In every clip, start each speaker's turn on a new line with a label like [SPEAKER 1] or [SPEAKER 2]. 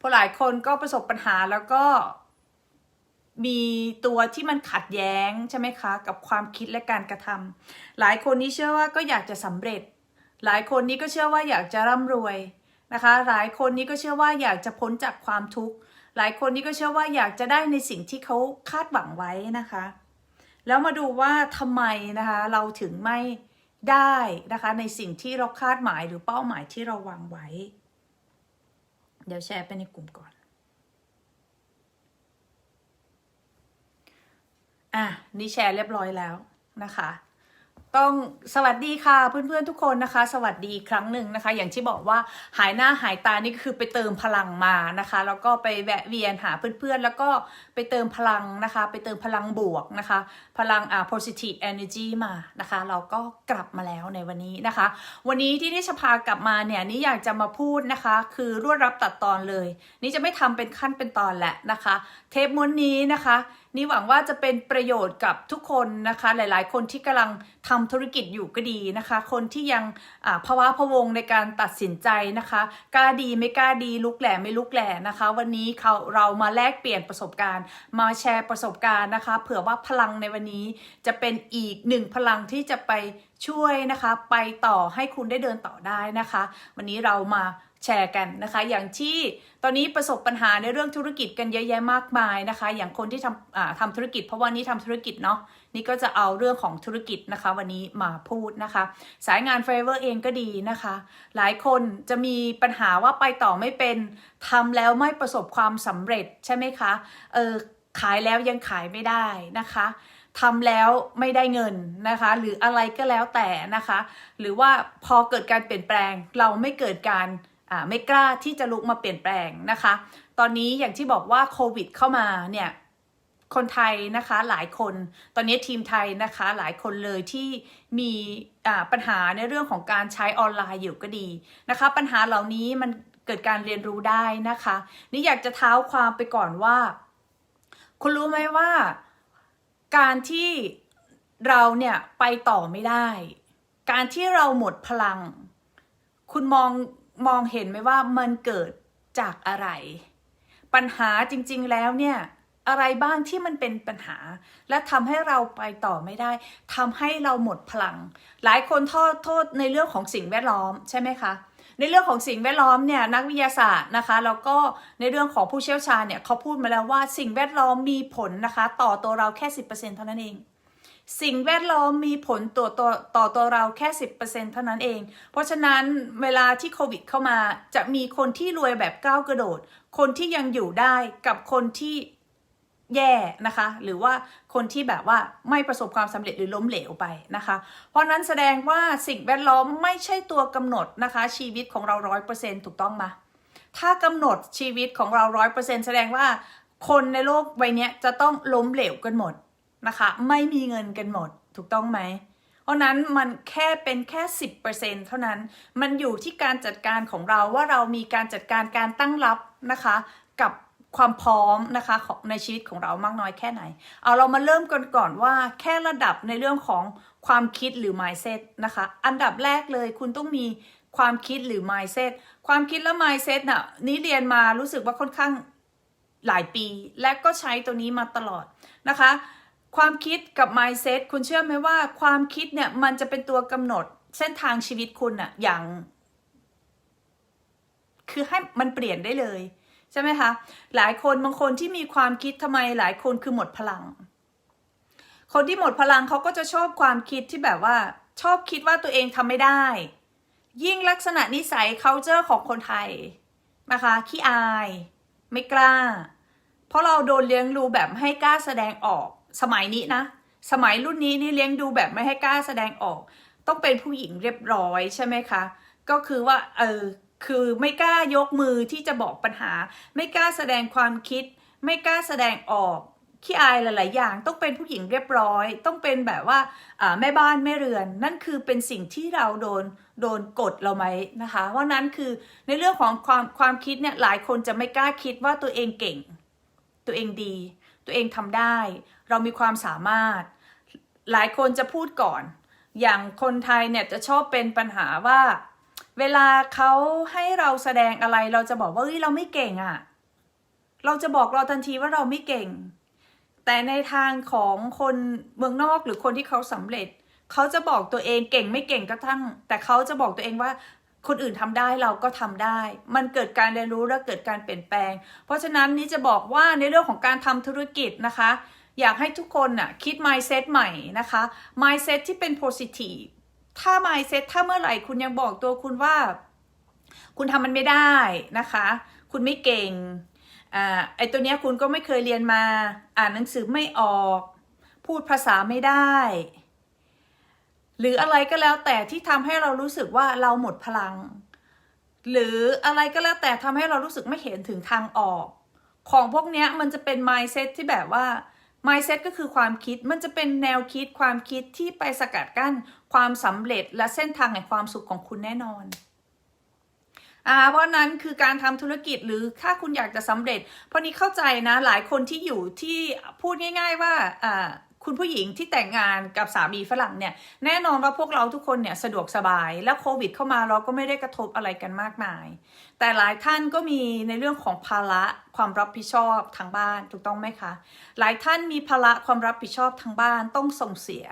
[SPEAKER 1] พราะหลายคนก็ประสบปัญหาแล้วก็มีตัวที่มันขัดแย้งใช่ไหมคะ กับความคิดและการกระทำหลายคนนี้เชื่อว่าก็อยากจะสำเร็จ หลายคนนี้ก็เชื่อว่าอยากจะร่ำรวยนะคะ หลายคนนี้ก็เชื่อว่าอยากจะพ้นจากความทุกข์ หลายคนนี้ก็เชื่อว่าอยากจะได้ในสิ่งที่เขาคาดหวังไว้นะคะ แล้วมาดูว่าทำไมนะคะเราถึงไม่ได้นะคะในสิ่งที่เราคาดหมายหรือเป้าหมายที่เราวางไว้ เดี๋ยวแชร์ไปในกลุ่มก่อน อะ นี่แชร์เรียบร้อยแล้วนะคะ ต้องสวัสดีค่ะเพื่อนๆทุกคนนะคะ สวัสดีครั้งหนึ่งนะคะ อย่างที่บอกว่าหายหน้าหายตานี่คือไปเติมพลังมานะคะ แล้วก็ไปแวะเวียนหาเพื่อนๆ แล้วก็ไปเติมพลังนะคะ ไปเติมพลังบวกนะคะ พลังอ่า positive energy มานะคะ เราก็กลับมาแล้วในวันนี้นะคะ วันนี้ที่นิชพากลับมาเนี่ยนี่อยากจะมาพูดนะคะ คือรวดรับตัดตอนเลย นี่จะไม่ทำเป็นขั้นเป็นตอนแหละนะคะ เทปม้วนนี้นะคะนี่หวังว่าจะเป็นประโยชน์กับทุกคนนะคะ หลายๆ คนที่กำลังทำธุรกิจอยู่ก็ดีนะคะ คนที่ยังภาวะพะวงในการตัดสินใจนะคะกล้าดีไม่กล้าดีลุกแหล่ไม่ลุกแหล่นะคะ วันนี้เขาเรามาแลกเปลี่ยนประสบการณ์ มาแชร์ประสบการณ์นะคะ เผื่อว่าพลังในวันนี้จะเป็นอีกหนึ่งพลังที่จะไปช่วยนะคะ ไปต่อให้คุณได้เดินต่อได้นะคะ วันนี้เรามา แชร์กันนะคะ อย่างที่ตอนนี้ประสบปัญหาในเรื่องธุรกิจกันเยอะแยะมากมายนะคะ อย่างคนที่ทำทำธุรกิจ เพราะว่านี่ทำธุรกิจเนาะนี่ก็จะเอาเรื่องของธุรกิจนะคะ วันนี้มาพูดนะคะ สายงานเฟเวอร์เองก็ดีนะคะ หลายคนจะมีปัญหาว่าไปต่อไม่เป็นทำแล้วไม่ประสบความสำเร็จใช่ไหมคะเออขายแล้วยังขายไม่ได้นะคะทำแล้วไม่ได้เงินนะคะ หรืออะไรก็แล้วแต่นะคะ หรือว่าพอเกิดการเปลี่ยนแปลงเราไม่เกิดการ ไม่กล้าที่จะลุกมาเปลี่ยนแปลงนะคะ ตอนนี้อย่างที่บอกว่าโควิดเข้ามาเนี่ยคนไทยนะคะหลายคนตอนนี้ทีมไทยนะคะหลายคนเลยที่มีปัญหาในเรื่องของการใช้ออนไลน์อยู่ก็ดีนะคะ ปัญหาเหล่านี้มันเกิดการเรียนรู้ได้นะคะ นี่อยากจะเท้าความไปก่อนว่า คุณรู้ไหมว่า การที่เราเนี่ยไปต่อไม่ได้ การที่เราหมดพลัง คุณมอง มองเห็นไหมว่ามันเกิดจากอะไร ปัญหาจริง ๆ แล้วเนี่ยอะไรบ้างที่มันเป็นปัญหา และทำให้เราไปต่อไม่ได้ทำให้เราหมดพลัง หลายคนโทษโทษในเรื่องของสิ่งแวดล้อมใช่ไหมคะในเรื่องของสิ่งแวดล้อมเนี่ยนักวิทยาศาสตร์นะคะแล้วก็ในเรื่องของผู้เชี่ยวชาญเนี่ยเขาพูดมาแล้วว่าสิ่งแวดล้อมมีผลนะคะ ต่อตัวเราแค่ 10%เท่านั้นเอง สิ่งแวดล้อมมีผลต่อตัวต่อตัวเราแค่ 10%เท่านั้นเอง เพราะฉะนั้นเวลาที่โควิดเข้ามาจะมีคนที่รวยแบบก้าวกระโดด คนที่ยังอยู่ได้กับคนที่แย่นะคะ หรือว่าคนที่แบบว่าไม่ประสบความสำเร็จหรือล้มเหลวไปนะคะ เพราะนั้นแสดงว่าสิ่งแวดล้อมไม่ใช่ตัวกำหนดนะคะ ชีวิตของเราร้อยเปอร์เซ็นถูกต้องไหมถ้ากำหนดชีวิตของเราร้อยเปอร์เซ็นแสดงว่าคนในโลกใบนี้จะต้องล้มเหลวกันหมด นะคะ ไม่มีเงินกันหมดถูกต้องไหม เพราะนั้นมันแค่เป็นแค่ 10%เท่านั้น มันอยู่ที่การจัดการของเราว่าเรามีการจัดการการตั้งรับนะคะ กับความพร้อมนะคะของในชีวิตของเรามากน้อยแค่ไหน เอาเรามาเริ่มกันก่อนว่าแค่ระดับในเรื่องของความคิดหรือ mindset นะคะ อันดับแรกเลยคุณต้องมีความคิดหรือ mindset ความคิดและ mindset น่ะนี่เรียนมารู้สึกว่าค่อนข้างหลายปี และก็ใช้ตัวนี้มาตลอดนะคะ ความคิดกับ mindset คุณเชื่อไหมว่าความคิดเนี่ยมันจะเป็นตัวกำหนดเส้นทางชีวิตคุณอะอย่าง คือให้มันเปลี่ยนได้เลย ใช่ไหมคะ หลายคนบางคนที่มีความคิดทำไมหลายคนคือหมดพลัง คนที่หมดพลังเขาก็จะชอบความคิดที่แบบว่า ชอบคิดว่าตัวเองทำไม่ได้ ยิ่งลักษณะนิสัย culture ของคนไทยนะคะขี้อาย ไม่กล้า เพราะเราโดนเลี้ยงดูแบบให้กล้าแสดงออก สมัยนี้นะ สมัยรุ่นนี้นี่เลี้ยงดูแบบไม่ให้กล้าแสดงออก ต้องเป็นผู้หญิงเรียบร้อยใช่ไหมคะ ก็คือว่าเออคือไม่กล้ายกมือที่จะบอกปัญหา ไม่กล้าแสดงความคิด ไม่กล้าแสดงออกขี้อายหลาย ๆ อย่างต้องเป็นผู้หญิงเรียบร้อย ต้องเป็นแบบว่าแม่บ้านแม่เรือน นั่นคือเป็นสิ่งที่เราโดนโดนกดเราไหมนะคะเพราะนั้นคือในเรื่องของความความคิดเนี่ยหลายคนจะไม่กล้าคิดว่าตัวเองเก่ง ตัวเองดี ตัวเองทำได้ เรามีความสามารถ หลายคนจะพูดก่อน อย่างคนไทยเนี่ยจะชอบเป็นปัญหาว่า เวลาเขาให้เราแสดงอะไรเราจะบอกว่าเฮ้ยเราไม่เก่งอะ่ะ เราจะบอกเราทันทีว่าเราไม่เก่ง แต่ในทางของคนเมืองนอกหรือคนที่เขาสำเร็จเขาจะบอกตัวเองเก่งไม่เก่งก็ทั้ง แต่เขาจะบอกตัวเองว่า คนอื่นทำได้เราก็ทำได้ มันเกิดการเรียนรู้และเกิดการเปลี่ยนแปลง เพราะฉะนั้นนี่จะบอกว่าในเรื่องของการทำธุรกิจนะคะ อยากให้ทุกคนน่ะคิด mindset ใหม่นะคะ mindset ที่เป็น positive ถ้า mindset ถ้าเมื่อไหร่คุณยังบอกตัวคุณว่า คุณทำมันไม่ได้นะคะ คุณไม่เก่งอ่าไอตัวเนี้ยคุณก็ไม่เคยเรียนมา อ่านหนังสือไม่ออก พูดภาษาไม่ได้ หรืออะไรก็แล้วแต่ที่ทำให้เรารู้สึกว่าเราหมดพลัง หรืออะไรก็แล้วแต่ทำให้เรารู้สึกไม่เห็นถึงทางออก ของพวกนี้มันจะเป็น mindset ที่แบบว่า mindset ก็คือความคิดมันจะเป็นแนวคิดความคิดที่ไปสกัดกั้นความสำเร็จและเส้นทางแห่งความสุขของคุณแน่นอนอ่าเพราะนั้นคือการทำธุรกิจหรือถ้าคุณอยากจะสำเร็จ เพราะนี้เข้าใจนะหลายคนที่อยู่ที่พูดง่าย ๆ ว่าอ่า คุณผู้หญิงที่แต่งงานกับสามีฝรั่งเนี่ย แน่นอนว่าพวกเราทุกคนเนี่ยสะดวกสบาย แล้วโควิดเข้ามาเราก็ไม่ได้กระทบอะไรกันมากมาย แต่หลายท่านก็มีในเรื่องของภาระความรับผิดชอบทางบ้านถูกต้องไหมคะ หลายท่านมีภาระความรับผิดชอบทางบ้านต้องส่งเสีย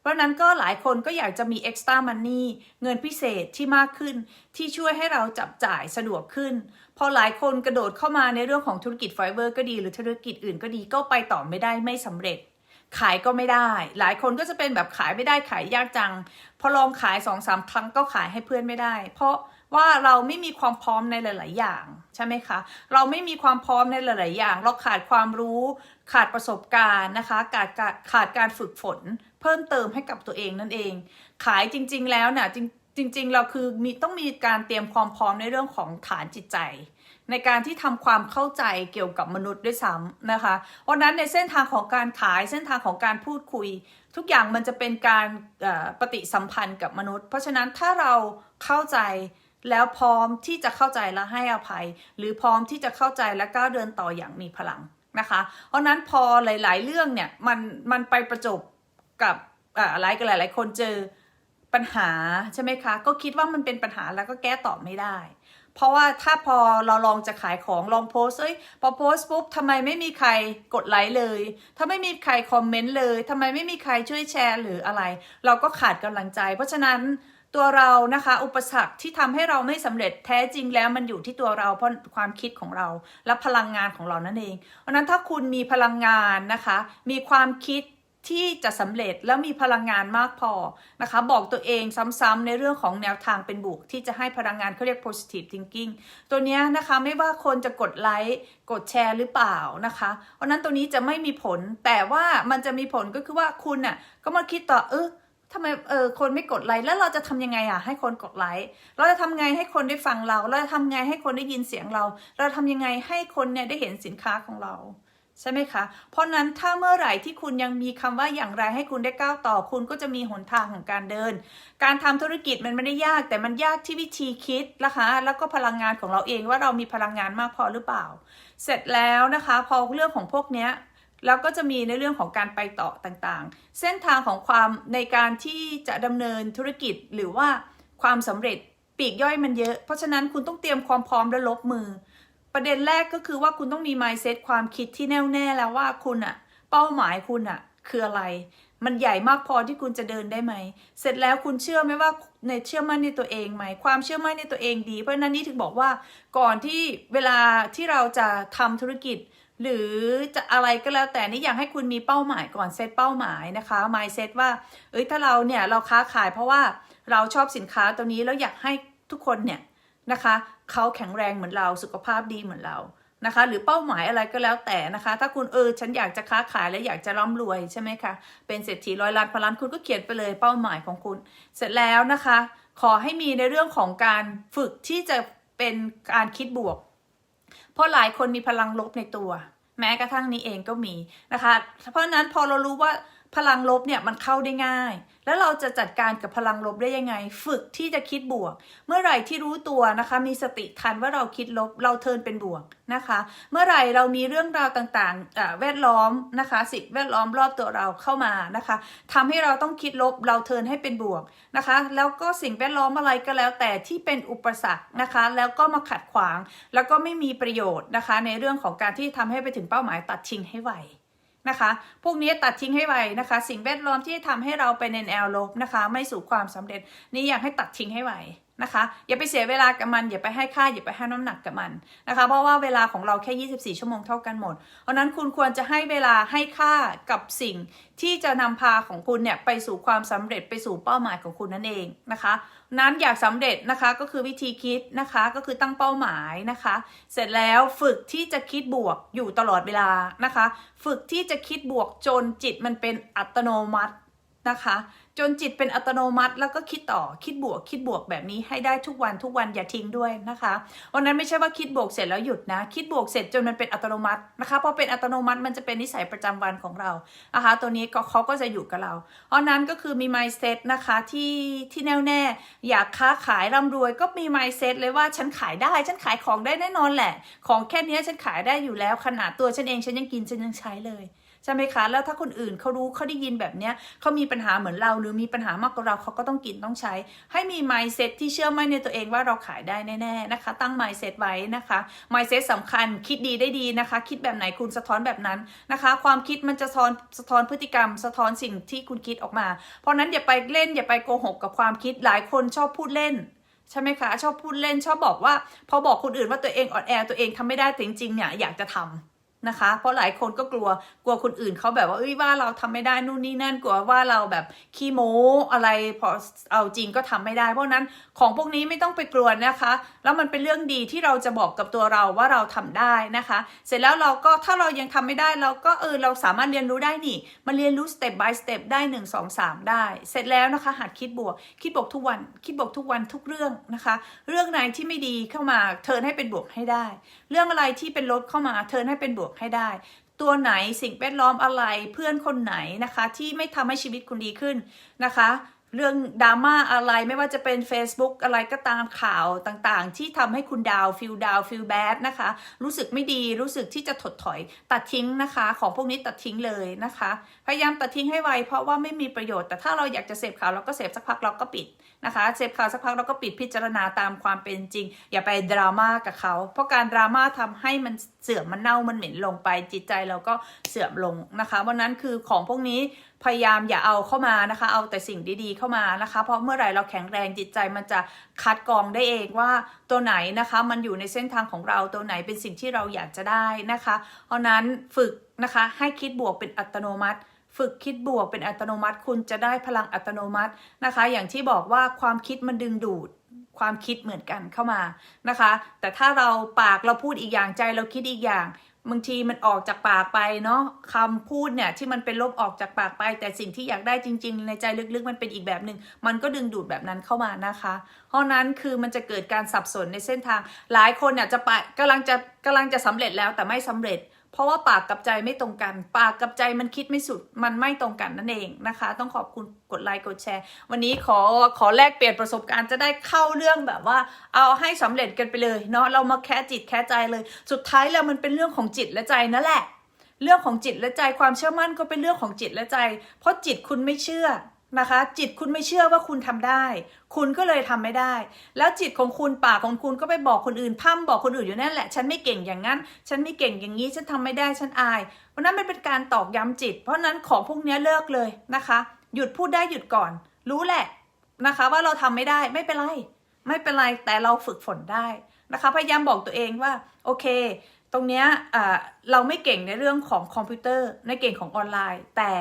[SPEAKER 1] เพราะนั้นก็หลายคนก็อยากจะมี extra money เงินพิเศษที่มากขึ้น ที่ช่วยให้เราจับจ่ายสะดวกขึ้น พอหลายคนกระโดดเข้ามาในเรื่องของธุรกิจไฟเบอร์ก็ดีหรือธุรกิจอื่นก็ดีก็ไปต่อไม่ได้ไม่สำเร็จ ขายก็ไม่ได้ หลายคนก็จะเป็นแบบขายไม่ได้ขายยากจัง พอลองขายสองสามครั้งก็ขายให้เพื่อนไม่ได้ เพราะว่าเราไม่มีความพร้อมในหลาย ๆ อย่างใช่ไหมคะ เราไม่มีความพร้อมในหลาย ๆ อย่าง เราขาดความรู้ขาดประสบการณ์นะคะ ขาดการขาดการฝึกฝน เพิ่มเติมให้กับตัวเองนั่นเอง ขายจริง ๆ แล้วเนี่ยจริงจริง ๆ เราคือมีต้องมีการเตรียมความพร้อมในเรื่องของฐานจิตใจ ในการที่ทำความเข้าใจเกี่ยวกับมนุษย์ด้วยซ้ำนะคะ เพราะนั้นในเส้นทางของการขายเส้นทางของการพูดคุย ทุกอย่างมันจะเป็นการปฏิสัมพันธ์กับมนุษย์ เพราะฉะนั้นถ้าเราเข้าใจแล้วพร้อมที่จะเข้าใจและให้อภัย หรือพร้อมที่จะเข้าใจและก้าวเดินต่ออย่างมีพลังนะคะ เพราะนั้นพอหลาย ๆ เรื่องเนี่ยมันมันไปประจบกับอะไรกันหลาย ๆ คนเจอปัญหาใช่ไหมคะ ก็คิดว่ามันเป็นปัญหาแล้วก็แก้ตอบไม่ได้ เพราะว่าถ้าพอเราลองจะขายของลองโพสเอ้ยพอโพสปุ๊บทำไมไม่มีใครกดไลค์เลยถ้าไม่มีใครคอมเมนต์เลยทำไมไม่มีใครช่วยแชร์หรืออะไร เราก็ขาดกำลังใจ เพราะฉะนั้นตัวเรานะคะอุปสรรคที่ทำให้เราไม่สำเร็จแท้จริงแล้วมันอยู่ที่ตัวเราเพราะความคิดของเราและพลังงานของเรานั่นเองเพราะนั้นถ้าคุณมีพลังงานนะคะ มีความคิด ที่จะสำเร็จแล้วมีพลังงานมากพอนะคะ บอกตัวเองซ้ำๆในเรื่องของแนวทางเป็นบวกที่จะให้พลังงานเขาเรียก positive thinking ตัวนี้นะคะไม่ว่าคนจะกดไลค์กดแชร์หรือเปล่านะคะ เพราะนั้นตัวนี้จะไม่มีผลแต่ว่ามันจะมีผลก็คือว่าคุณน่ะก็มาคิดต่อเออทำไมเออคนไม่กดไลค์แล้วเราจะทำยังไงอะให้คนกดไลค์เราจะทำไงให้คนได้ฟังเรา เราจะทำไงให้คนได้ยินเสียงเรา เราทำยังไงให้คนเนี่ยได้เห็นสินค้าของเรา ใช่ไหมคะ เพราะนั้นถ้าเมื่อไหร่ที่คุณยังมีคำว่าอย่างไรให้คุณได้ก้าวต่อ คุณก็จะมีหนทางของการเดิน การทำธุรกิจมันไม่ได้ยากแต่มันยากที่วิธีคิดนะคะแล้วก็พลังงานของเราเองว่าเรามีพลังงานมากพอหรือเปล่า เสร็จแล้วนะคะ พอเรื่องของพวกเนี้ยแล้วก็จะมีในเรื่องของการไปต่อต่างๆ เส้นทางของความในการที่จะดำเนินธุรกิจหรือว่าความสำเร็จปีกย่อยมันเยอะ เพราะฉะนั้นคุณต้องเตรียมความพร้อมและลบมือ ประเด็นแรกก็คือว่าคุณต้องมี mindset ความคิดที่แน่วแน่แล้วว่าคุณอะเป้าหมายคุณอะคืออะไร มันใหญ่มากพอที่คุณจะเดินได้ไหม เสร็จแล้วคุณเชื่อไหมว่าในเชื่อมั่นในตัวเองไหม ความเชื่อมั่นในตัวเองดี เพราะนั้นนี่ถึงบอกว่าก่อนที่เวลาที่เราจะทำธุรกิจ หรือจะอะไรก็แล้วแต่นี่อยากให้คุณมีเป้าหมายก่อนเซตเป้าหมายนะคะ mindset ว่า เอ้ยถ้าเราเนี่ยเราค้าขายเพราะว่าเราชอบสินค้าตัวนี้แล้วอยากให้ทุกคนเนี่ย นะคะเขาแข็งแรงเหมือนเราสุขภาพดีเหมือนเรานะคะ หรือเป้าหมายอะไรก็แล้วแต่นะคะ ถ้าคุณเออฉันอยากจะค้าขายและอยากจะร่ำรวยใช่ไหมคะเป็นเศรษฐีร้อยล้านพันล้านคุณก็เขียนไปเลยเป้าหมายของคุณ เสร็จแล้วนะคะ ขอให้มีในเรื่องของการฝึกที่จะเป็นการคิดบวก เพราะหลายคนมีพลังลบในตัว แม้กระทั่งนี้เองก็มีนะคะ เพราะนั้นพอเรารู้ว่า พลังลบเนี่ยมันเข้าได้ง่าย แล้วเราจะจัดการกับพลังลบได้ยังไง ฝึกที่จะคิดบวก เมื่อไหร่ที่รู้ตัวนะคะ มีสติทันว่าเราคิดลบเราเทินเป็นบวกนะคะ เมื่อไหร่เรามีเรื่องราวต่างๆแวดล้อมนะคะ สิ่งแวดล้อมรอบตัวเราเข้ามานะคะทำให้เราต้องคิดลบเราเทินให้เป็นบวกนะคะ แล้วก็สิ่งแวดล้อมอะไรก็แล้วแต่ที่เป็นอุปสรรคนะคะ แล้วก็มาขัดขวาง แล้วก็ไม่มีประโยชน์นะคะ ในเรื่องของการที่ทำให้ไปถึงเป้าหมายตัดทิ้งให้ไว นะคะ พวกนี้ตัดทิ้งให้ไวนะคะ สิ่งแวดล้อมที่ทำให้เราไปในแนวลบนะคะ ไม่สู่ความสำเร็จ นี่อยากให้ตัดทิ้งให้ไว นะคะ อย่าไปเสียเวลากับมัน อย่าไปให้ค่า อย่าไปให้น้ำหนักกับมันนะคะ เพราะว่าเวลาของเราแค่ 24 ชั่วโมงเท่ากันหมด เพราะนั้นคุณควรจะให้เวลาให้ค่ากับสิ่งที่จะนำพาของคุณเนี่ยไปสู่ความสำเร็จไปสู่เป้าหมายของคุณนั่นเองนะคะ นั้นอยากสำเร็จนะคะก็คือวิธีคิดนะคะก็คือตั้งเป้าหมายนะคะ เสร็จแล้วฝึกที่จะคิดบวกอยู่ตลอดเวลานะคะ ฝึกที่จะคิดบวกจนจิตมันเป็นอัตโนมัตินะคะ จนจิตเป็นอัตโนมัติ แล้วก็คิดต่อคิดบวก คิดบวกแบบนี้ให้ได้ทุกวันทุกวันอย่าทิ้งด้วยนะคะวันนั้นไม่ใช่ว่าคิดบวกเสร็จแล้วหยุดนะ คิดบวกเสร็จจนมันเป็นอัตโนมัตินะคะพอเป็นอัตโนมัติมันจะเป็นนิสัยประจำวันของเรานะคะตัวนี้ก็เขาก็จะอยู่กับเรา เพราะนั้นก็คือมี mindset นะคะที่ที่แน่วแน่ อยากค้าขายร่ำรวยก็มี mindset เลยว่าฉันขายได้ฉันขายของได้แน่นอนแหละ ของแค่นี้ฉันขายได้อยู่แล้วขนาดตัวฉันเองฉันยังกินฉันยังใช้เลย ใช่ไหมคะ แล้วถ้าคนอื่นเขารู้เขาได้ยินแบบเนี้ยเขามีปัญหาเหมือนเราหรือมีปัญหามากกว่าเราเขาก็ต้องกินต้องใช้ ให้มี mindset ที่เชื่อมั่นในตัวเองว่าเราขายได้แน่ๆนะคะ ตั้ง mindset ไว้นะคะ mindset สำคัญคิดดีได้ดีนะคะ คิดแบบไหนคุณสะท้อนแบบนั้นนะคะ ความคิดมันจะสะท้อนสะท้อนพฤติกรรม สะท้อนสิ่งที่คุณคิดออกมา เพราะนั้นอย่าไปเล่นอย่าไปโกหกกับความคิดหลายคนชอบพูดเล่นใช่ไหมคะ ชอบพูดเล่นชอบบอกว่า พอบอกคนอื่นว่าตัวเองอ่อนแอตัวเองทำไม่ได้แต่จริงๆเนี่ยอยากจะทำ นะคะ เพราะหลายคนก็กลัวกลัวคนอื่นเขาแบบว่าเอ้ยว่าเราทำไม่ได้นู่นนี่นั่นกลัวว่าเราแบบขี้โม้อะไรพอเอาจริงก็ทำไม่ได้ เพราะนั้นของพวกนี้ไม่ต้องไปกลัวนะคะ แล้วมันเป็นเรื่องดีที่เราจะบอกกับตัวเราว่าเราทำได้นะคะ เสร็จแล้วเราก็ถ้าเรายังทำไม่ได้เราก็เออเราสามารถเรียนรู้ได้นี่มาเรียนรู้ step by step ได้ 1 2 3 ได้ เสร็จแล้วนะคะหัดคิดบวก คิดบวกทุกวัน คิดบวกทุกวันทุกเรื่องนะคะ เรื่องไหนที่ไม่ดีเข้ามาเทินให้เป็นบวกให้ได้ เรื่องอะไรที่เป็นลบเข้ามาเทินให้เป็นบวกให้ได้ ตัวไหนสิ่งแวดล้อมอะไรเพื่อนคนไหนนะคะ ที่ไม่ทำให้ชีวิตคุณดีขึ้นนะคะ เรื่องดราม่าอะไรไม่ว่าจะเป็น Facebook อะไรก็ตามข่าวต่างๆ ที่ทำให้คุณดาวฟิลดาวฟิลแบดนะคะ รู้สึกไม่ดีรู้สึกที่จะถดถอยตัดทิ้งนะคะ ของพวกนี้ตัดทิ้งเลยนะคะ พยายามตัดทิ้งให้ไวเพราะว่าไม่มีประโยชน์แต่ถ้าเราอยากจะเสพข่าวเราก็เสพสักพักเราก็ปิดนะคะเสพข่าวสักพักเราก็ปิดพิจารณาตามความเป็นจริง อย่าไปดราม่ากับเขา เพราะการดราม่าทำให้มันเสื่อมมันเน่ามันเหม็นลงไปจิตใจเราก็เสื่อมลงนะคะวันนั้นคือของพวกนี้พยายามอย่าเอาเข้ามานะคะ เอาแต่สิ่งดีๆเข้ามานะคะ เพราะเมื่อไหร่เราแข็งแรงจิตใจมันจะคัดกรองได้เองว่าตัวไหนนะคะ มันอยู่ในเส้นทางของเราตัวไหนเป็นสิ่งที่เราอยากจะได้นะคะ เพราะนั้นฝึกนะคะให้คิดบวกเป็นอัตโนมัติ ฝึกคิดบวกเป็นอัตโนมัติ คุณจะได้พลังอัตโนมัตินะคะ อย่างที่บอกว่าความคิดมันดึงดูดความคิดเหมือนกันเข้ามานะคะ แต่ถ้าเราปากเราพูดอีกอย่างใจเราคิดอีกอย่างบางทีมันออกจากปากไปเนาะคำพูดเนี่ยที่มันเป็นลบออกจากปากไป แต่สิ่งที่อยากได้จริง ๆ ในใจลึกๆมันเป็นอีกแบบหนึ่งมันก็ดึงดูดแบบนั้นเข้ามานะคะ เพราะนั้นคือมันจะเกิดการสับสนในเส้นทาง หลายคนเนี่ยจะไปกำลังจะกำลังจะสำเร็จแล้วแต่ไม่สำเร็จ เพราะว่าปากกับใจไม่ตรงกัน ปากกับใจมันคิดไม่สุด มันไม่ตรงกันนั่นเองนะคะ ต้องขอบคุณกดไลค์กดแชร์ วันนี้ขอขอแลกเปลี่ยนประสบการณ์จะได้เข้าเรื่องแบบว่า เอาให้สำเร็จกันไปเลยเนาะเรามาแค่จิตแค่ใจเลย สุดท้ายแล้วมันเป็นเรื่องของจิตและใจนั่นแหละ เรื่องของจิตและใจความเชื่อมั่นก็เป็นเรื่องของจิตและใจ เพราะจิตคุณไม่เชื่อ นะคะ จิตคุณไม่เชื่อว่าคุณทำได้ คุณก็เลยทำไม่ได้ แล้วจิตของคุณปากของคุณก็ไปบอกคนอื่นพั่มบอกคนอื่นอยู่นั่นแหละ ฉันไม่เก่งอย่างนั้น ฉันไม่เก่งอย่างนี้ ฉันทำไม่ได้ ฉันอาย เพราะนั้นมันเป็นการตอกย้ำจิต เพราะนั้นของพวกนี้เลิกเลยนะคะ หยุดพูดได้หยุดก่อน รู้แหละนะคะว่าเราทำไม่ได้ไม่เป็นไร ไม่เป็นไรแต่เราฝึกฝนได้นะคะ พยายามบอกตัวเองว่าโอเค ตรงเนี้ยเราไม่เก่งในเรื่องของคอมพิวเตอร์ไม่เก่งของออนไลน์ แต่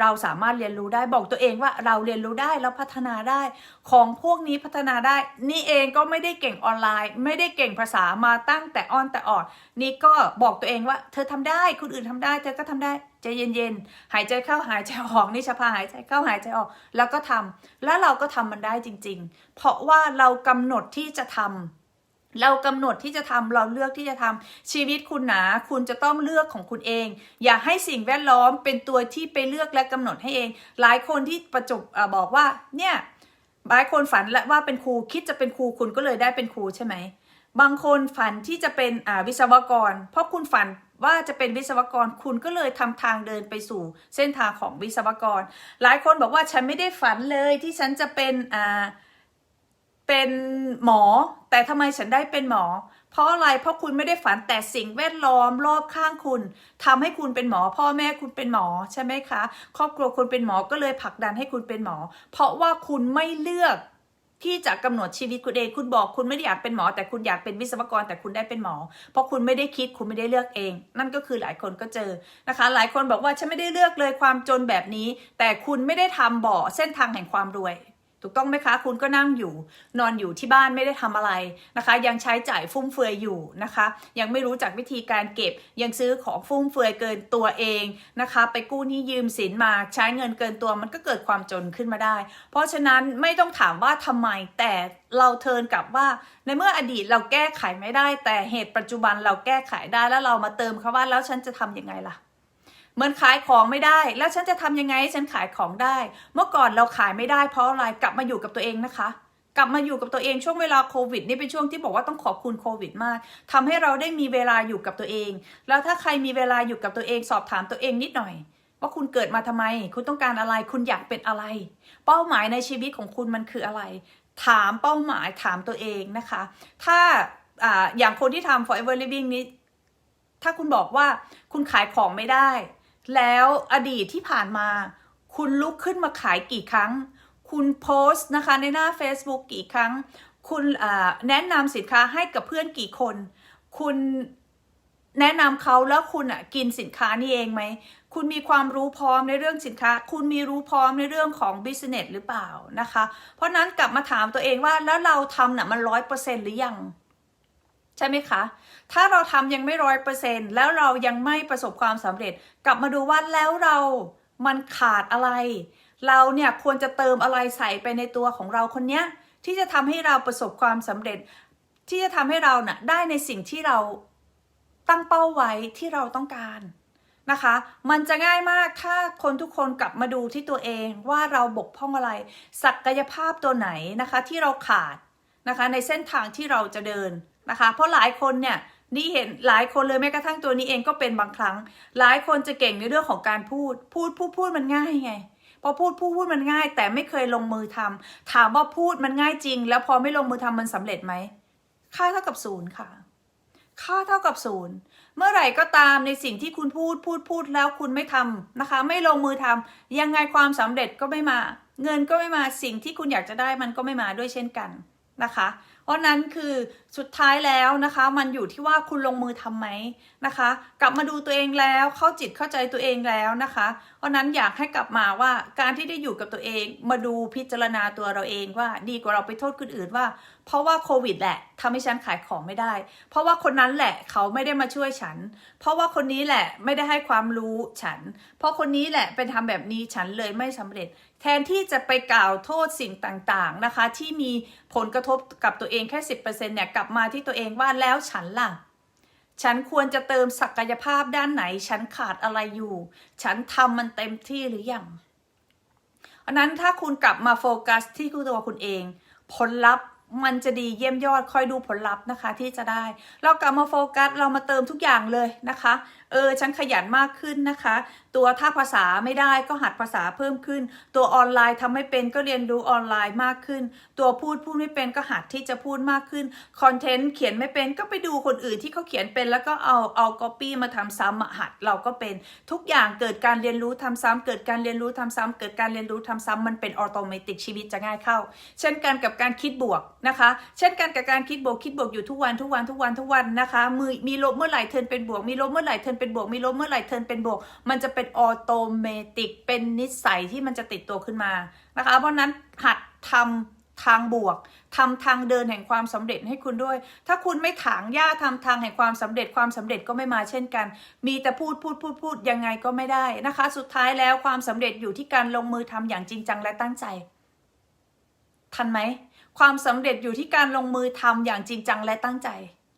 [SPEAKER 1] เราสามารถเรียนรู้ได้บอกตัวเองว่าเราเรียนรู้ได้เราพัฒนาได้ ของพวกนี้พัฒนาได้ นี่เองก็ไม่ได้เก่งออนไลน์ ไม่ได้เก่งภาษามาตั้งแต่ออนแต่ออดนี่ก็บอกตัวเองว่า เธอทำได้คนอื่นทำได้ เธอก็ทำได้ใจเย็นๆหายใจเข้าหายใจออกนี่ชพาหายใจเข้าหายใจออก แล้วก็ทำแล้วเราก็ทำมันได้จริง ๆ เพราะว่าเรากำหนดที่จะทำ เรากำหนดที่จะทำเราเลือกที่จะทำชีวิตคุณหนา คุณจะต้องเลือกของคุณเอง อย่าให้สิ่งแวดล้อมเป็นตัวที่ไปเลือกและกำหนดให้เอง หลายคนที่ประจบอบอกว่าเนี่ยหลายคนฝันและว่าเป็นครูคิดจะเป็นครูคุณก็เลยได้เป็นครูใช่ไหมบางคนฝันที่จะเป็นวิศวกร เพราะคุณฝันว่าจะเป็นวิศวกรคุณก็เลยทำทางเดินไปสู่เส้นทางของวิศวกร หลายคนบอกว่าฉันไม่ได้ฝันเลยที่ฉันจะเป็นอ่า เป็นหมอ แต่ทำไมฉันได้เป็นหมอ เพราะอะไรเพราะคุณไม่ได้ฝันแต่สิ่งแวดล้อมรอบข้างคุณทำให้คุณเป็นหมอ พ่อแม่คุณเป็นหมอใช่ไหมคะ ครอบครัวคุณเป็นหมอก็เลยผลักดันให้คุณเป็นหมอ เพราะว่าคุณไม่เลือกที่จะกำหนดชีวิตคุณเองคุณบอกคุณไม่ได้อยากเป็นหมอ แต่คุณอยากเป็นวิศวกรแต่คุณได้เป็นหมอ เพราะคุณไม่ได้คิดคุณไม่ได้เลือกเอง นั่นก็คือหลายคนก็เจอนะคะ หลายคนบอกว่าฉันไม่ได้เลือกเลยความจนแบบนี้ แต่คุณไม่ได้ทำบ่อเส้นทางแห่งความรวย ถูกต้องไหมคะ คุณก็นั่งอยู่ นอนอยู่ที่บ้านไม่ได้ทำอะไรนะคะ ยังใช้จ่ายฟุ่มเฟือยอยู่นะคะ ยังไม่รู้จักวิธีการเก็บ ยังซื้อของฟุ่มเฟือยเกินตัวเองนะคะ ไปกู้หนี้ยืมสินมาใช้เงินเกินตัวมันก็เกิดความจนขึ้นมาได้ เพราะฉะนั้นไม่ต้องถามว่าทำไมแต่เราเทินกลับว่า ในเมื่ออดีตเราแก้ไขไม่ได้ แต่เหตุปัจจุบันเราแก้ไขได้แล้วเรามาเติมคาว่าแล้วฉันจะทำยังไงล่ะ มือนขายของไม่ได้ แล้วฉันจะทำยังไงให้ฉันขายของได้ เมื่อก่อนเราขายไม่ได้เพราะอะไรกลับมาอยู่กับตัวเองนะคะ กลับมาอยู่กับตัวเองช่วงเวลาโควิดนี่เป็นช่วงที่บอกว่าต้องขอบคุณโควิดมากทำให้เราได้มีเวลาอยู่กับตัวเอง แล้วถ้าใครมีเวลาอยู่กับตัวเองสอบถามตัวเองนิดหน่อย ว่าคุณเกิดมาทำไม คุณต้องการอะไรคุณอยากเป็นอะไร เป้าหมายในชีวิตของคุณมันคืออะไร ถามเป้าหมายถามตัวเองนะคะ ถ้าออย่างคนที่ทำ forever living นี้ถ้าคุณบอกว่าคุณขายของไม่ได้ แล้วอดีตที่ผ่านมา คุณลุกขึ้นมาขายกี่ครั้ง คุณโพสต์นะคะในหน้า Facebook กี่ครั้ง คุณแนะนำสินค้าให้กับเพื่อนกี่คน คุณแนะนำเขาแล้วคุณอะกินสินค้านี่เองไหม คุณมีความรู้พร้อมในเรื่องสินค้า คุณมีรู้พร้อมในเรื่องของ business หรือเปล่านะคะ เพราะนั้นกลับมาถามตัวเองว่าแล้วเราทำน่ะมันร้อยเปอร์เซ็นหรือยัง ใช่ไหมคะ ถ้าเราทำยังไม่ร้อยเปอร์เซ็นแล้วเรายังไม่ประสบความสำเร็จ กลับมาดูว่าแล้วเรามันขาดอะไร เราเนี่ยควรจะเติมอะไรใส่ไปในตัวของเราคนเนี้ยที่จะทำให้เราประสบความสำเร็จ ที่จะทำให้เราเน่ะได้ในสิ่งที่เราตั้งเป้าไว้ที่เราต้องการนะคะ มันจะง่ายมากถ้าคนทุกคนกลับมาดูที่ตัวเองว่าเราบกพร่องอะไร ศักยภาพตัวไหนนะคะที่เราขาดนะคะในเส้นทางที่เราจะเดิน นะคะ เพราะหลายคนเนี่ยนี่เห็นหลายคนเลยแม้กระทั่งตัวนี้เองก็เป็นบางครั้ง หลายคนจะเก่งในเรื่องของการพูด พูดพูดพูดมันง่ายไงพอพูดพูดพูดมันง่าย แต่ไม่เคยลงมือทำถามว่าพูดมันง่ายจริง แล้วพอไม่ลงมือทำมันสำเร็จไหมค่าเท่ากับศูนย์ค่ะ ค่าเท่ากับศูนย์เมื่อไหร่ก็ตามในสิ่งที่คุณพูดพูดพูดแล้วคุณไม่ทำนะคะ ไม่ลงมือทำยังไงความสำเร็จก็ไม่มา เงินก็ไม่มาสิ่งที่คุณอยากจะได้มันก็ไม่มาด้วยเช่นกันนะคะ เพราะนั้นคือสุดท้ายแล้วนะคะ มันอยู่ที่ว่าคุณลงมือทำไหมนะคะ กลับมาดูตัวเองแล้วเข้าจิตเข้าใจตัวเองแล้วนะคะ เพราะนั้นอยากให้กลับมาว่าการที่ได้อยู่กับตัวเองมาดูพิจารณาตัวเราเองว่าดีกว่าเราไปโทษคนอื่นว่า เพราะว่าโควิดแหละทำให้ฉันขายของไม่ได้ เพราะว่าคนนั้นแหละเขาไม่ได้มาช่วยฉัน เพราะว่าคนนี้แหละไม่ได้ให้ความรู้ฉัน เพราะคนนี้แหละเป็นทำแบบนี้ฉันเลยไม่สำเร็จ แทนที่จะไปกล่าวโทษสิ่งต่างๆนะคะ ที่มีผลกระทบกับตัวเองแค่สิบเปอร์เซ็นเนี่ยกลับมาที่ตัวเองว่าแล้วฉันล่ะ ฉันควรจะเติมศักยภาพด้านไหน ฉันขาดอะไรอยู่ ฉันทำมันเต็มที่หรือยังอันนั้นถ้าคุณกลับมาโฟกัสที่ตัวคุณเอง ผลลัพธ์ มันจะดีเยี่ยมยอดคอยดูผลลัพธ์นะคะที่จะได้ เรากลับมาโฟกัสเรามาเติมทุกอย่างเลยนะคะ เออฉันขยันมากขึ้นนะคะ ตัวถ้าภาษาไม่ได้ก็หัดภาษาเพิ่มขึ้น ตัวออนไลน์ทำไม่เป็นก็เรียนรู้ออนไลน์มากขึ้น ตัวพูดพูดไม่เป็นก็หัดที่จะพูดมากขึ้นคอนเทนต์เขียนไม่เป็นก็ไปดูคนอื่นที่เขาเขียนเป็นแล้วก็เอาเอาก๊อปปี้มาทำซ้ำมาหัดเราก็เป็นทุกอย่างเกิดการเรียนรู้ทำซ้ำเกิดการเรียนรู้ทำซ้ำเกิดการเรียนรู้ทำซ้ำมันเป็นออโตเมติกชีวิตจะง่ายเข้า เช่นกันกับการคิดบวกนะคะ เช่นกันกับการคิดบวกคิดบวกอยู่ทุกวันทุกวันทุกวันทุกวันนะคะมือมีลบเมื่อไหร่เทินเป็นบวก มีลบเมื่อไหร่เทินเป็นบวก มีลบเมื่อไหร่เทินเป็นบวก มันจะเป็นออโตเมติกเป็นนิสัยที่มันจะติดตัวขึ้นมานะคะ เพราะนั้นหัดทำทางบวกทำทางเดินแห่งความสำเร็จให้คุณด้วย ถ้าคุณไม่ถางหญ้าทำทางแห่งความสำเร็จความสำเร็จก็ไม่มาเช่นกัน มีแต่พูดพูดพูดพูดยังไงก็ไม่ได้นะคะ สุดท้ายแล้วความสำเร็จอยู่ที่การลงมือทำอย่างจริงจังและตั้งใจ ทันไหม ความสำเร็จอยู่ที่การลงมือทำอย่างจริงจังและตั้งใจ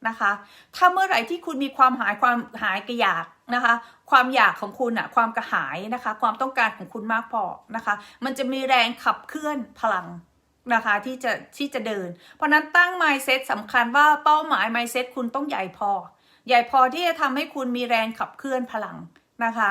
[SPEAKER 1] นะคะ ถ้าเมื่อไหร่ที่คุณมีความหายความหายกระอยากนะคะ ความอยากของคุณอะความกระหายนะคะ ความต้องการของคุณมากพอนะคะ มันจะมีแรงขับเคลื่อนพลังนะคะที่จะที่จะเดิน เพราะฉะนั้นตั้ง mindset สำคัญว่าเป้าหมาย mindset คุณต้องใหญ่พอ ใหญ่พอที่จะทำให้คุณมีแรงขับเคลื่อนพลังนะคะ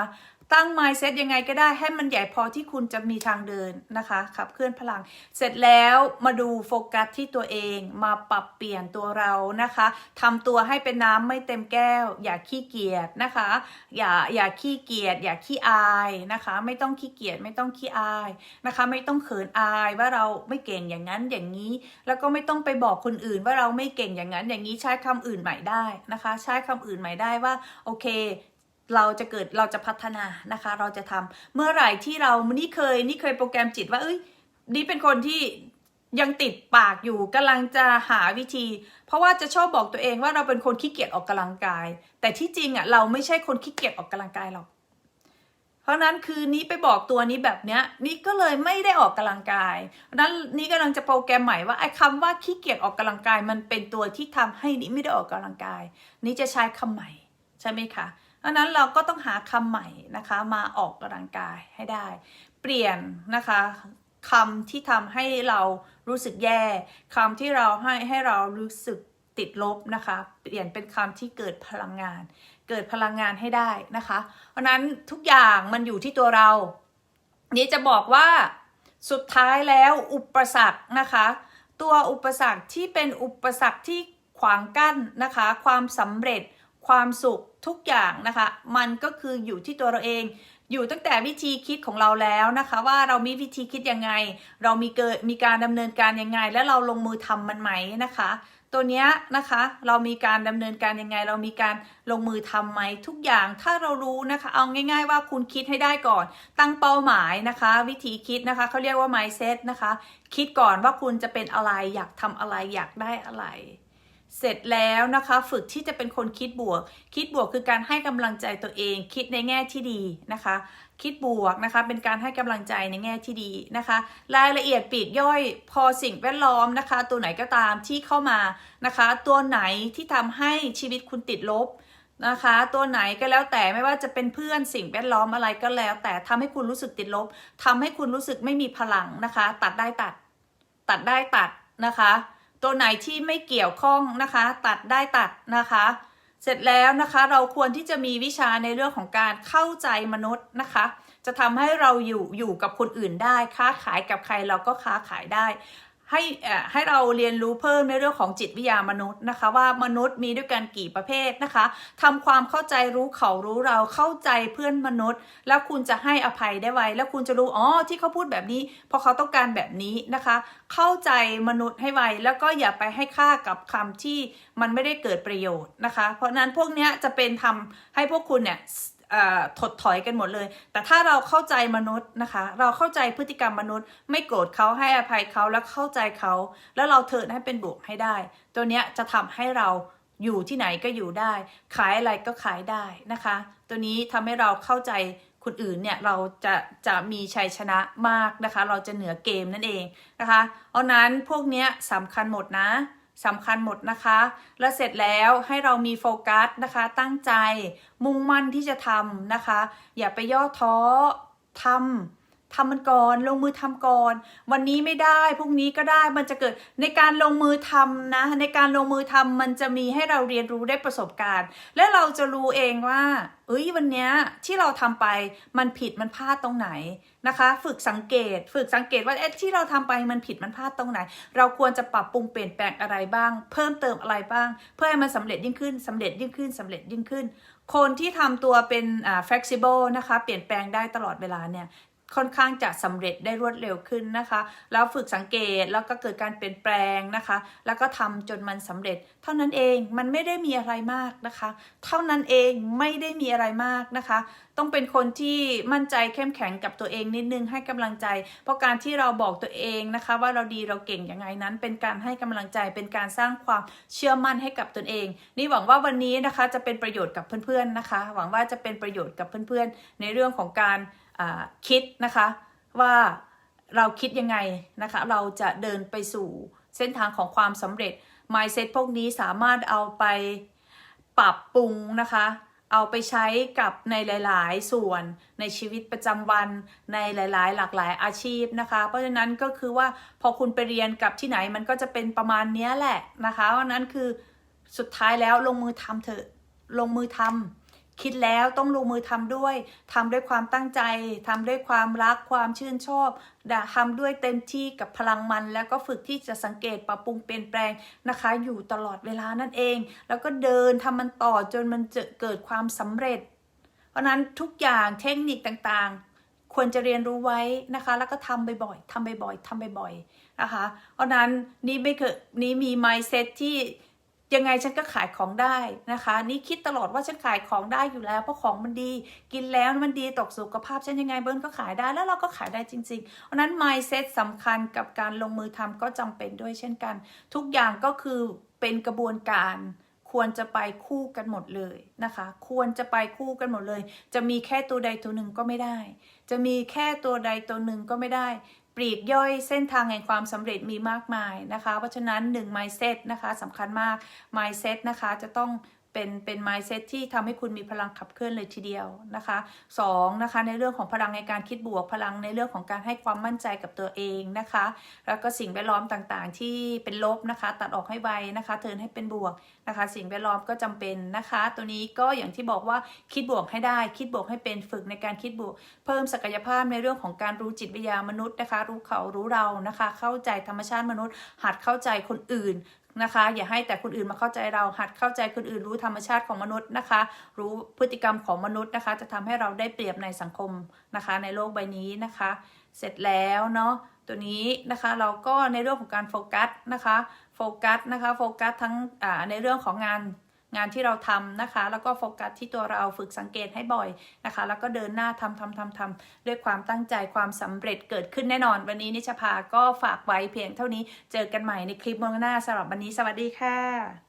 [SPEAKER 1] ตั้ง mindset ยังไงก็ได้ให้มันใหญ่พอที่คุณจะมีทางเดินนะคะขับเคลื่อนพลัง เสร็จแล้วมาดูโฟกัสที่ตัวเองมาปรับเปลี่ยนตัวเรานะคะทำตัวให้เป็นน้ำไม่เต็มแก้ว อย่าขี้เกียจนะคะ อย่าอย่าขี้เกียจอย่าขี้อายนะคะ ไม่ต้องขี้เกียจไม่ต้องขี้อายนะคะ ไม่ต้องเขินอายว่าเราไม่เก่งอย่างนั้นอย่างนี้ แล้วก็ไม่ต้องไปบอกคนอื่นว่าเราไม่เก่งอย่างนั้นอย่างนี้ใช้คำอื่นใหม่ได้นะคะ ใช้คำอื่นใหม่ได้ว่าโอเค เราจะเกิดเราจะพัฒนานะคะ เราจะทำเมื่อไหร่ที่เรานี่เคยนี่เคยโปรแกรมจิตว่าเอ้ยนี่เป็นคนที่ยังติดปากอยู่กำลังจะหาวิธี เพราะว่าจะชอบบอกตัวเองว่าเราเป็นคนขี้เกียจออกกำลังกาย แต่ที่จริงอะเราไม่ใช่คนขี้เกียจออกกำลังกายหรอกเพราะนั้นคือนี้ไปบอกตัวนี้แบบเนี้ยนี่ก็เลยไม่ได้ออกกำลังกายเพราะนั้นนี่กำลังจะโปรแกรมใหม่ว่าไอ้คำว่าขี้เกียจออกกำลังกาย มันเป็นตัวที่ทำให้นี่ไม่ได้ออกกำลังกาย นี่จะใช้คำใหม่ใช่ไหมคะ เพราะนั้นเราก็ต้องหาคำใหม่นะคะมาออกกำลังกายให้ได้ เปลี่ยนนะคะคำที่ทำให้เรารู้สึกแย่คำที่เราให้ให้เรารู้สึกติดลบนะคะ เปลี่ยนเป็นคำที่เกิดพลังงาน เกิดพลังงานให้ได้นะคะ เพราะนั้นทุกอย่างมันอยู่ที่ตัวเรา นี่จะบอกว่าสุดท้ายแล้วอุปสรรคนะคะ ตัวอุปสรรคที่เป็นอุปสรรคที่ขวางกั้นนะคะ ความสำเร็จ ความสุขทุกอย่างนะคะ มันก็คืออยู่ที่ตัวเราเอง อยู่ตั้งแต่วิธีคิดของเราแล้วนะคะ ว่าเรามีวิธีคิดยังไง เรามีเกิดมีการดำเนินการยังไง และเราลงมือทำมันไหมนะคะ ตัวเนี้ยนะคะเรามีการดำเนินการยังไง เรามีการลงมือทำไหมทุกอย่างถ้าเรารู้นะคะ เอาง่าย ๆ ว่าคุณคิดให้ได้ก่อน ตั้งเป้าหมายนะคะ วิธีคิดนะคะเขาเรียกว่า mindset นะคะ คิดก่อนว่าคุณจะเป็นอะไรอยากทำอะไรอยากได้อะไร เสร็จแล้วนะคะฝึกที่จะเป็นคนคิดบวก คิดบวกคือการให้กำลังใจตัวเอง คิดในแง่ที่ดีนะคะ คิดบวกนะคะ เป็นการให้กำลังใจในแง่ที่ดีนะคะ รายละเอียดปลีกย่อยพอสิ่งแวดล้อมนะคะ ตัวไหนก็ตามที่เข้ามานะคะ ตัวไหนที่ทำให้ชีวิตคุณติดลบนะคะ ตัวไหนก็แล้วแต่ไม่ว่าจะเป็นเพื่อนสิ่งแวดล้อมอะไรก็แล้ว แต่ทำให้คุณรู้สึกติดลบทำให้คุณรู้สึกไม่มีพลังนะคะ ตัดได้ตัด ตัดได้ตัดนะคะ ตัวไหนที่ไม่เกี่ยวข้องนะคะ ตัดได้ตัดนะคะ เสร็จแล้วนะคะเราควรที่จะมีวิชาในเรื่องของการเข้าใจมนุษย์นะคะ จะทำให้เราอยู่อยู่กับคนอื่นได้ ค้าขายกับใครเราก็ค้าขายได้ ให้ให้เราเรียนรู้เพิ่มในเรื่องของจิตวิทยามนุษย์นะคะ ว่ามนุษย์มีด้วยกันกี่ประเภทนะคะทำความเข้าใจรู้เขารู้เราเข้าใจเพื่อนมนุษย์ แล้วคุณจะให้อภัยได้ไวแล้วคุณจะรู้อ๋อที่เขาพูดแบบนี้ เพราะเขาต้องการแบบนี้นะคะ เข้าใจมนุษย์ให้ไวแล้วก็อย่าไปให้ค่ากับคำที่มันไม่ได้เกิดประโยชน์นะคะ เพราะนั้นพวกนี้จะเป็นทำให้พวกคุณเนี่ย ถดถอยกันหมดเลย แต่ถ้าเราเข้าใจมนุษย์นะคะ เราเข้าใจพฤติกรรมมนุษย์ ไม่โกรธเขาให้อภัยเขาแล้วเข้าใจเขา แล้วเราเทิร์นให้เป็นบวกให้ได้ ตัวเนี้ยจะทำให้เราอยู่ที่ไหนก็อยู่ได้ ขายอะไรก็ขายได้นะคะ ตัวนี้ทำให้เราเข้าใจคนอื่นเนี่ยเราจะจะมีชัยชนะมากนะคะ เราจะเหนือเกมนั่นเองนะคะเพรานั้นพวกเนี้ยสำคัญหมดนะ สำคัญหมดนะคะ แล้วเสร็จแล้วให้เรามีโฟกัสนะคะ ตั้งใจมุ่งมั่นที่จะทำนะคะ อย่าไปย่อท้อทำ ทำมันก่อนลงมือทำก่อน วันนี้ไม่ได้พรุ่งนี้ก็ได้มันจะเกิดในการลงมือทำนะ ในการลงมือทำมันจะมีให้เราเรียนรู้ได้ประสบการณ์ และเราจะรู้เองว่า เอ้ยวันนี้ที่เราทำไปมันผิดมันพลาดตรงไหนนะคะ ฝึกสังเกต ฝึกสังเกตว่าเอ๊ะที่เราทำไปมันผิดมันพลาดตรงไหน เราควรจะปรับปรุงเปลี่ยนแปลงอะไรบ้าง เพิ่มเติมอะไรบ้าง เพื่อให้มันสำเร็จยิ่งขึ้นสำเร็จยิ่งขึ้นสำเร็จยิ่งขึ้น คนที่ทำตัวเป็นอ่า flexible นะคะ เปลี่ยนแปลงได้ตลอดเวลาเนี่ย ค่อนข้างจะสำเร็จได้รวดเร็วขึ้นนะคะ แล้วฝึกสังเกตแล้วก็เกิดการเปลี่ยนแปลงนะคะ แล้วก็ทำจนมันสำเร็จ เท่านั้นเองมันไม่ได้มีอะไรมากนะคะ เท่านั้นเองไม่ได้มีอะไรมากนะคะ ต้องเป็นคนที่มั่นใจเข้มแข็งกับตัวเองนิดนึงให้กำลังใจ เพราะการที่เราบอกตัวเองนะคะ ว่าเราดีเราเก่งยังไงนั้น เป็นการให้กำลังใจเป็นการสร้างความเชื่อมั่นให้กับตนเอง นี่หวังว่าวันนี้นะคะจะเป็นประโยชน์กับเพื่อนๆนะคะ หวังว่าจะเป็นประโยชน์กับเพื่อนๆ ในเรื่องของการ คิดนะคะว่าเราคิดยังไงนะคะเราจะเดินไปสู่เส้นทางของความสำเร็จ mindset พวกนี้สามารถเอาไปปรับปรุงนะคะ เอาไปใช้กับในหลาย ๆ ส่วนในชีวิตประจำวันในหลาย ๆ หลากหลายอาชีพนะคะ เพราะฉะนั้นก็คือว่าพอคุณไปเรียนกับที่ไหนมันก็จะเป็นประมาณนี้แหละนะคะเพราะฉะนั้นคือสุดท้ายแล้วลงมือทำเถอะลงมือทำ คิดแล้วต้องลงมือทำด้วยทำด้วยความตั้งใจทำด้วยความรักความชื่นชอบด่าทำด้วยเต็มที่กับพลังมัน แล้วก็ฝึกที่จะสังเกตปรับปรุงเปลี่ยนแปลงนะคะ อยู่ตลอดเวลานั่นเอง แล้วก็เดินทำมันต่อจนมันจะเกิดความสำเร็จ เพราะนั้นทุกอย่างเทคนิคต่างๆ ควรจะเรียนรู้ไว้นะคะ แล้วก็ทำบ่อยๆทำบ่อยๆทำบ่อยๆนะคะ เพราะฉะนั้นนี่ไม่เคยนี่มี mindset ที่ ยังไงฉันก็ขายของได้นะคะ นี่คิดตลอดว่าฉันขายของได้อยู่แล้ว เพราะของมันดี กินแล้วมันดีต่อสุขภาพฉันยังไงเบิ้ลก็ขายได้แล้วเราก็ขายได้จริงๆเพราะฉะนั้น mindset สำคัญกับการลงมือทำก็จำเป็นด้วยเช่นกัน ทุกอย่างก็คือเป็นกระบวนการควรจะไปคู่กันหมดเลยนะคะ ควรจะไปคู่กันหมดเลย จะมีแค่ตัวใดตัวหนึ่งก็ไม่ได้ จะมีแค่ตัวใดตัวหนึ่งก็ไม่ได้ ปลีกย่อยเส้นทางแห่งความสำเร็จมีมากมายนะคะ เพราะฉะนั้น 1 mindset นะคะสำคัญมาก mindset นะคะจะต้อง เป็นเป็น mindset ที่ทำให้คุณมีพลังขับเคลื่อนเลยทีเดียวนะคะ2นะคะในเรื่องของพลังในการคิดบวกพลังในเรื่องของการให้ความมั่นใจกับตัวเองนะคะ แล้วก็สิ่งแวดล้อมต่างๆ ที่เป็นลบนะคะ ตัดออกให้ไวนะคะเทินให้เป็นบวกนะคะ สิ่งแวดล้อมก็จำเป็นนะคะ ตัวนี้ก็อย่างที่บอกว่าคิดบวกให้ได้ คิดบวกให้เป็นฝึกในการคิดบวก เพิ่มศักยภาพในเรื่องของการรู้จิตวิทยามนุษย์นะคะ รู้เขารู้เรานะคะ เข้าใจธรรมชาติมนุษย์หัดเข้าใจคนอื่น นะคะ อย่าให้แต่คนอื่นมาเข้าใจเราหัดเข้าใจคนอื่นรู้ธรรมชาติของมนุษย์นะคะ รู้พฤติกรรมของมนุษย์นะคะ จะทำให้เราได้เปรียบในสังคมนะคะ ในโลกใบนี้นะคะ เสร็จแล้วเนาะตัวนี้นะคะเราก็ในเรื่องของการโฟกัสนะคะโฟกัสนะคะโฟกัสทั้งอ่าในเรื่องของงาน งานที่เราทำนะคะ แล้วก็โฟกัสที่ตัวเราฝึกสังเกตให้บ่อยนะคะ แล้วก็เดินหน้าทำทำทำทำด้วยความตั้งใจความสำเร็จเกิดขึ้นแน่นอน วันนี้นิชภาก็ฝากไว้เพียงเท่านี้ เจอกันใหม่ในคลิปมองหน้าสำหรับวันนี้สวัสดีค่ะ